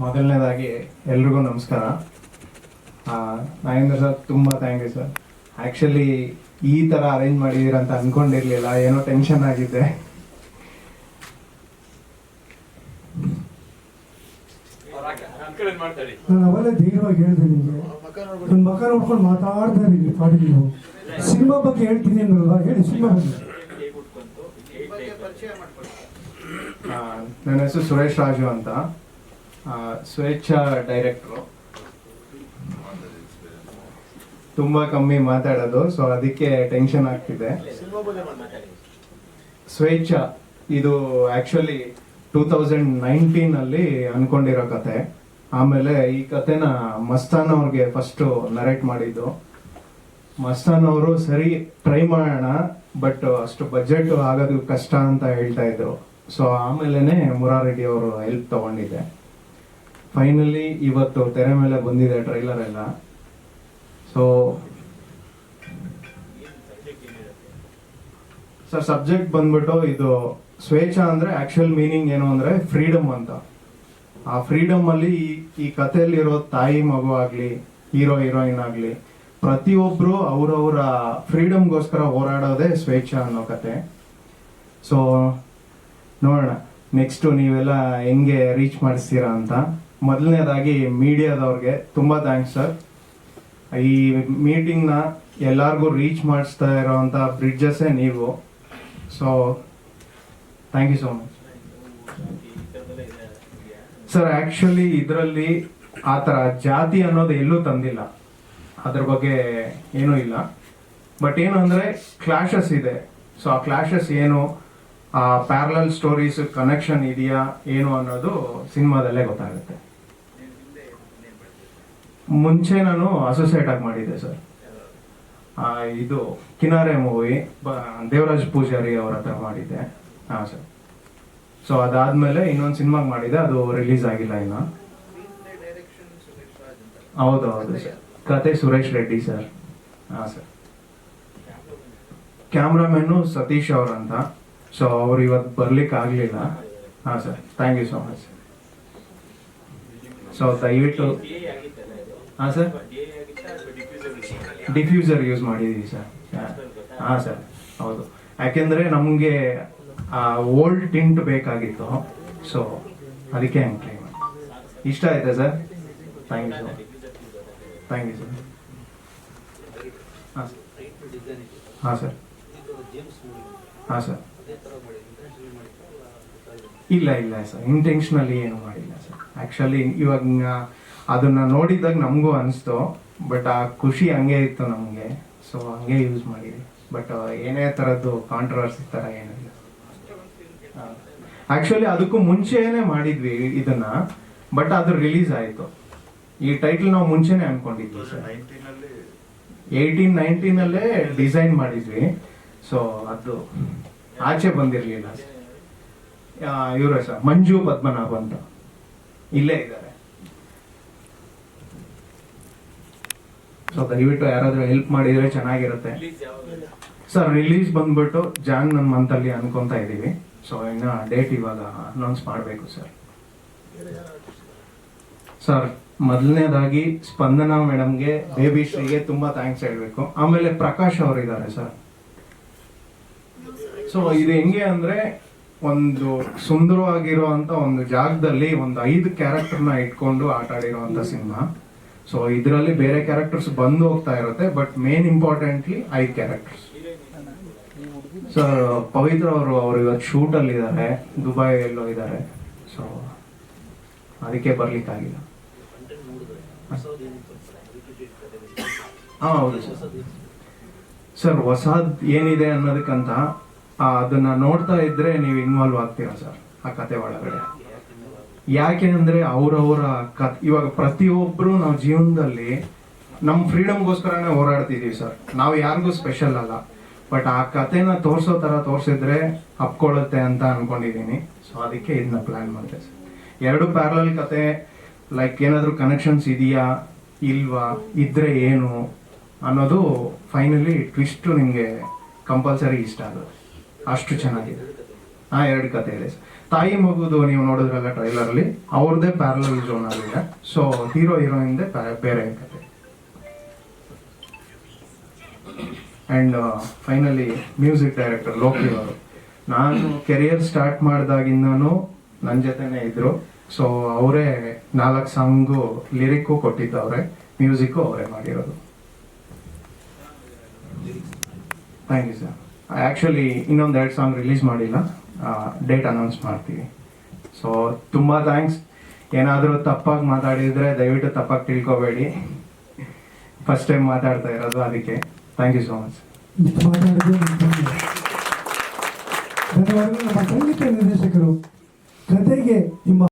ಮೊದಲನೇದಾಗಿ ಎಲ್ರಿಗೂ ನಮಸ್ಕಾರ. ನಾಗೇಂದ್ರ ಸರ್ ತುಂಬ ಥ್ಯಾಂಕ್ ಯು ಸರ್ ಆ್ಯಕ್ಚುಲಿ ಈ ಥರ ಅರೇಂಜ್ ಮಾಡಿದ್ದೀರ ಅಂತ ಅಂದ್ಕೊಂಡಿರಲಿಲ್ಲ ಏನೋ ಟೆನ್ಷನ್ ಆಗಿದ್ದೆ. ನಾನು ಧೈರ್ಯವಾಗಿ ಹೇಳಿದೆ ನಿಮಗೆ. ನನ್ನ ಮಕ್ಕ ನೋಡ್ಕೊಂಡು ಮಾತಾಡ್ತಾ ಇದ್ದೀನಿ ಪಾಡಿ ನೀವು. ಸಿನಿಮಾ ಬಗ್ಗೆ ಹೇಳ್ತೀನಿ ಅನ್ನಲ್ವಾ ಹೇಳಿ ಸಿನಿಮಾ ಬಗ್ಗೆ. ನನ್ನ ಹೆಸರು ಸುರೇಶ್ ರಾಜು ಅಂತ. ಸ್ವೇಚ್ಛಾ ಡೈರೆಕ್ಟ್ರು. ತುಂಬ ಕಮ್ಮಿ ಮಾತಾಡೋದು ಸೊ ಅದಕ್ಕೆ ಟೆನ್ಷನ್ ಆಗ್ತಿದೆ. ಸ್ವೇಚ್ಛಾ, ಇದು ಆಕ್ಚುಲಿ ಟೂ ತೌಸಂಡ್ ನೈನ್ಟೀನ್ ಅಲ್ಲಿ ಅನ್ಕೊಂಡಿರೋ ಕತೆ. ಆಮೇಲೆ ಈ ಕತೆನ ಮಸ್ತಾನ್ ಅವ್ರಿಗೆ ಫಸ್ಟ್ ನರೇಟ್ ಮಾಡಿದ್ದು. ಮಸ್ತಾನ್ ಅವರು ಸರಿ ಟ್ರೈ ಮಾಡೋಣ ಬಟ್ ಅಷ್ಟು ಬಜೆಟ್ ಆಗೋದು ಕಷ್ಟ ಅಂತ ಹೇಳ್ತಾ ಇದ್ರು. ಸೊ ಆಮೇಲೆ ಮುರಾರೆಡ್ಡಿ ಅವರು ಹೆಲ್ಪ್ ತಗೊಂಡಿದ್ದೆ. ಫೈನಲಿ ಇವತ್ತು ತೆರೆ ಮೇಲೆ ಬಂದಿದೆ ಟ್ರೈಲರ್ ಎಲ್ಲ. ಸೊ ಸರ್ ಸಬ್ಜೆಕ್ಟ್ ಬಂದ್ಬಿಟ್ಟು ಇದು ಸ್ವೇಚ್ಛ ಅಂದ್ರೆ ಆಕ್ಚುಯಲ್ ಮೀನಿಂಗ್ ಏನು ಅಂದ್ರೆ ಫ್ರೀಡಮ್ ಅಂತ. ಆ ಫ್ರೀಡಮ್ ಅಲ್ಲಿ ಈ- ಕಥೆಯಲ್ಲಿರೋ ತಾಯಿ ಮಗು ಆಗ್ಲಿ, ಹೀರೋ ಹೀರೋಯಿನ್ ಆಗ್ಲಿ, ಪ್ರತಿಯೊಬ್ರು ಅವರವರ ಫ್ರೀಡಮ್ಗೋಸ್ಕರ ಹೋರಾಡೋದೇ ಸ್ವೇಚ್ಛ ಅನ್ನೋ ಕತೆ. ಸೊ ನೋಡೋಣ. ನೆಕ್ಸ್ಟ್ ನೀವೆಲ್ಲ ಹೆಂಗೆ ರೀಚ್ ಮಾಡಿಸ್ತೀರಾ ಅಂತ. ಮೊದಲನೇದಾಗಿ ಮೀಡಿಯಾದವ್ರಿಗೆ ತುಂಬಾ ಥ್ಯಾಂಕ್ಸ್ ಸರ್ ಈ ಮೀಟಿಂಗ್ನ ಎಲ್ಲಾರ್ಗೂ ರೀಚ್ ಮಾಡಿಸ್ತಾ ಇರೋವಂಥ ಬ್ರಿಡ್ಜಸ್ಸೇ ನೀವು. So thank you so much sir actually ಇದರಲ್ಲಿ ಆ ಥರ ಜಾತಿ ಅನ್ನೋದು ಎಲ್ಲೂ ತಂದಿಲ್ಲ. ಅದ್ರ ಬಗ್ಗೆ ಏನೂ ಇಲ್ಲ. ಬಟ್ ಏನು ಅಂದರೆ ಕ್ಲಾಶಸ್ ಇದೆ. ಸೊ ಆ ಕ್ಲಾಶಸ್ ಏನು, ಆ ಪ್ಯಾರಲಲ್ ಸ್ಟೋರೀಸ್ ಕನೆಕ್ಷನ್ ಇದೆಯಾ, ಏನು ಅನ್ನೋದು ಸಿನಿಮಾದಲ್ಲೇ ಗೊತ್ತಾಗುತ್ತೆ. ಮುಂಚೆ ನಾನು ಅಸೋಸಿಯೇಟ್ ಆಗಿ ಮಾಡಿದ್ದೆ ಸರ್ ಇದು ಕಿನಾರೆ ಮೂವಿ ದೇವರಾಜ್ ಪೂಜಾರಿ ಅವ್ರ ಹತ್ರ ಮಾಡಿದ್ದೆ. ಹಾಂ ಸರ್ ಸೊ ಅದಾದ್ಮೇಲೆ ಇನ್ನೊಂದು ಸಿನಿಮಾಗೆ ಮಾಡಿದೆ, ಅದು ರಿಲೀಸ್ ಆಗಿಲ್ಲ ಇನ್ನ. ಹೌದು ಹೌದು ಸರ್ ಕತೆ ಸುರೇಶ್ ರೆಡ್ಡಿ ಸರ್ ಹಾಂ ಸರ್ ಕ್ಯಾಮ್ರಾಮನ್ನು ಸತೀಶ್ ಅವ್ರ ಅಂತ. ಸೊ ಅವ್ರು ಇವತ್ತು ಬರ್ಲಿಕ್ಕೆ ಆಗಲಿಲ್ಲ. ಹಾಂ sir thank you so much so ದಯವಿಟ್ಟು ಹಾಂ ಸರ್ ಡಿಫ್ಯೂಸರ್ ಯೂಸ್ ಮಾಡಿದ್ದೀವಿ ಸರ್ ಹಾಂ. ಸರ್ ಹೌದು. ಯಾಕೆಂದ್ರೆ ನಮಗೆ ಓಲ್ಡ್ ಟಿಂಟ್ ಬೇಕಾಗಿತ್ತು. ಸೊ ಅದಕ್ಕೆ ಹಂಗೆ ಇಷ್ಟ ಆಯ್ತಾ sir thank you sir thank you sir ಹಾಂ ಸರ್ ಹಾಂ ಸರ್ ಹಾಂ ಸರ್ ಇಲ್ಲ ಇಲ್ಲ ಸರ್ ಇಂಟೆನ್ಷನಲಿ ಏನು ಮಾಡಿಲ್ಲ ಸರ್ ಆ್ಯಕ್ಚುಲಿ ಇವಾಗ ಅದನ್ನ ನೋಡಿದಾಗ ನಮಗೂ ಅನಿಸ್ತು ಬಟ್ ಆ ಖುಷಿ ಹಂಗೆ ಇತ್ತು ನಮಗೆ. ಸೊ ಹಂಗೆ ಯೂಸ್ ಮಾಡಿದ್ವಿ. ಬಟ್ ಏನೇ ಥರದ್ದು ಕಾಂಟ್ರವರ್ಸಿ ಥರ ಏನಿಲ್ಲ. ಆ್ಯಕ್ಚುಲಿ ಅದಕ್ಕೂ ಮುಂಚೆನೇ ಮಾಡಿದ್ವಿ ಇದನ್ನ ಬಟ್ ಅದು ರಿಲೀಸ್ ಆಯಿತು. ಈ ಟೈಟಲ್ ನಾವು ಮುಂಚೆನೇ ಅನ್ಕೊಂಡಿದ್ವಿ ಸರ್. ಏಯ್ಟೀನ್ ನೈನ್ಟೀನಲ್ಲೇ ಡಿಸೈನ್ ಮಾಡಿದ್ವಿ. ಸೊ ಅದು ಆಚೆ ಬಂದಿರಲಿಲ್ಲ. ಇವರೇ ಸರ್, ಮಂಜು ಪದ್ಮನಾಭ್ ಅಂತ. ಇಲ್ಲೇ ಇದ್ದಾರೆ. ಸೊ ದಯವಿಟ್ಟು ಯಾರಾದ್ರೂ ಹೆಲ್ಪ್ ಮಾಡಿದ್ರೆ ಚೆನ್ನಾಗಿರುತ್ತೆ. ಸರ್ ರಿಲೀಸ್ ಬಂದ್ಬಿಟ್ಟು ಜಾನ್ ನನ್ನ ಮಂತಲ್ಲಿ ಅನ್ಕೊಂತ ಇದೀವಿ ಸೊ ಇನ್ನ ಡೇಟ್ ಇವಾಗ ಅನೌನ್ಸ್ ಮಾಡಬೇಕು ಸರ್ ಸರ್ ಮೊದಲನೇದಾಗಿ ಸ್ಪಂದನಾ ಮೇಡಮ್ಗೆ ಬೇಬಿ ಶ್ರೀಗೆ ತುಂಬಾ ಥ್ಯಾಂಕ್ಸ್ ಹೇಳಬೇಕು. ಆಮೇಲೆ ಪ್ರಕಾಶ್ ಅವರು ಇದ್ದಾರೆ ಸರ್ ಸೊ ಇದು ಹೆಂಗೆ ಅಂದ್ರೆ ಒಂದು ಸುಂದರವಾಗಿರುವಂತ ಒಂದು ಜಾಗದಲ್ಲಿ ಒಂದು ಐದು ಕ್ಯಾರೆಕ್ಟರ್ನ ಇಟ್ಕೊಂಡು ಆಟ ಆಡಿರುವಂತ ಸಿನಿಮಾ. ಸೊ ಇದರಲ್ಲಿ ಬೇರೆ ಕ್ಯಾರೆಕ್ಟರ್ಸ್ ಬಂದು ಹೋಗ್ತಾ ಇರುತ್ತೆ ಬಟ್ ಮೇನ್ ಇಂಪಾರ್ಟೆಂಟ್ಲಿ ಐದು ಕ್ಯಾರೆಕ್ಟರ್ಸ್ ಸರ್ ಪವಿತ್ರ ಅವರು ಅವರು ಇವತ್ತು ಶೂಟ್ ಅಲ್ಲಿ ಇದ್ದಾರೆ ದುಬೈ ಎಲ್ಲೋ ಇದ್ದಾರೆ. ಸೊ ಅದಕ್ಕೆ ಬರ್ಲಿಕ್ಕಾಗಿಲ್ಲ ಹಾ, ಹೌದು ಸರ್. ಸರ್, ಹೊಸದ್ ಏನಿದೆ ಅನ್ನೋದಕ್ಕಂತ ಅದನ್ನ ನೋಡ್ತಾ ಇದ್ರೆ ನೀವು ಇನ್ವಾಲ್ವ್ ಆಗ್ತೀರಾ ಸರ್, ಆ ಕತೆ ಒಳಗಡೆ? ಯಾಕೆ ಅಂದರೆ ಅವರವರ ಕತ್ ಇವಾಗ ಪ್ರತಿಯೊಬ್ಬರು ನಾವು ಜೀವನದಲ್ಲಿ ನಮ್ಮ ಫ್ರೀಡಮ್ಗೋಸ್ಕರನೇ ಹೋರಾಡ್ತಿದ್ದೀವಿ ಸರ್. ನಾವು ಯಾರಿಗೂ ಸ್ಪೆಷಲ್ ಅಲ್ಲ. ಬಟ್ ಆ ಕತೆನ ತೋರಿಸೋ ತರ ತೋರಿಸಿದ್ರೆ ಹಪ್ಕೊಳ್ಳುತ್ತೆ ಅಂತ ಅಂದ್ಕೊಂಡಿದ್ದೀನಿ ಸೊ ಅದಕ್ಕೆ ಇದನ್ನ ಪ್ಲಾನ್ ಮಾಡಿದೆ ಸರ್. ಎರಡು ಪ್ಯಾರಲಲ್ ಕತೆ ಲೈಕ್ ಏನಾದರೂ ಕನೆಕ್ಷನ್ಸ್ ಇದೆಯಾ, ಇಲ್ವಾ, ಇದ್ರೆ ಏನು ಅನ್ನೋದು ಫೈನಲಿ ಟ್ವಿಸ್ಟ್ ನಿಮಗೆ ಕಂಪಲ್ಸರಿ ಇಷ್ಟ ಆಗುತ್ತೆ. ಅಷ್ಟು ಚೆನ್ನಾಗಿದೆ. ಹಾ, ಎರಡು ಕತೆ ಇದೆ. ತಾಯಿ ಮಗುದು ನೀವು ನೋಡಿದ್ರಲ್ಲ ಟ್ರೈಲರ್ ಅಲ್ಲಿ? ಅವ್ರದ್ದೇ ಪ್ಯಾರಲಲ್ ಝೋನ್ ಆಗಿದೆ ಸೊ ಹೀರೋ ಹೀರೋಯಿನ್ ಬೇರೆ ಕತೆ. And finally music director Loki ಅವರು. ನಾನು ಕೆರಿಯರ್ ಸ್ಟಾರ್ಟ್ ಮಾಡಿದಾಗಿಂದನೂ ನನ್ನ ಜೊತೆನೇ ಇದ್ರು. ಸೊ ಅವರೇ ನಾಲ್ಕು ಸಾಂಗು ಲಿರಿಕ್ಕು ಕೊಟ್ಟಿದ್ದವ್ರೆ. ಮ್ಯೂಸಿಕ್ಕು ಅವರೇ ಮಾಡಿರೋದು. ಥ್ಯಾಂಕ್ ಯು ಸರ್ ಆ್ಯಕ್ಚುಲಿ ಇನ್ನೊಂದು ಎರಡು ಸಾಂಗ್ ರಿಲೀಸ್ ಮಾಡಿಲ್ಲ. ಡೇಟ್ ಅನೌನ್ಸ್ ಮಾಡ್ತೀವಿ. ಸೊ ತುಂಬ ಥ್ಯಾಂಕ್ಸ್ ಏನಾದರೂ ತಪ್ಪಾಗಿ ಮಾತಾಡಿದರೆ ದಯವಿಟ್ಟು ತಪ್ಪಾಗಿ ತಿಳ್ಕೊಬೇಡಿ. ಫಸ್ಟ್ ಟೈಮ್ ಮಾತಾಡ್ತಾ ಇರೋದು ಅದಕ್ಕೆ. ಥ್ಯಾಂಕ್ ಯು ಸೋ ಮಚ್ ಧನ್ಯವಾದಗಳು ನಮ್ಮ ಸಂಗೀತ ನಿರ್ದೇಶಕರು.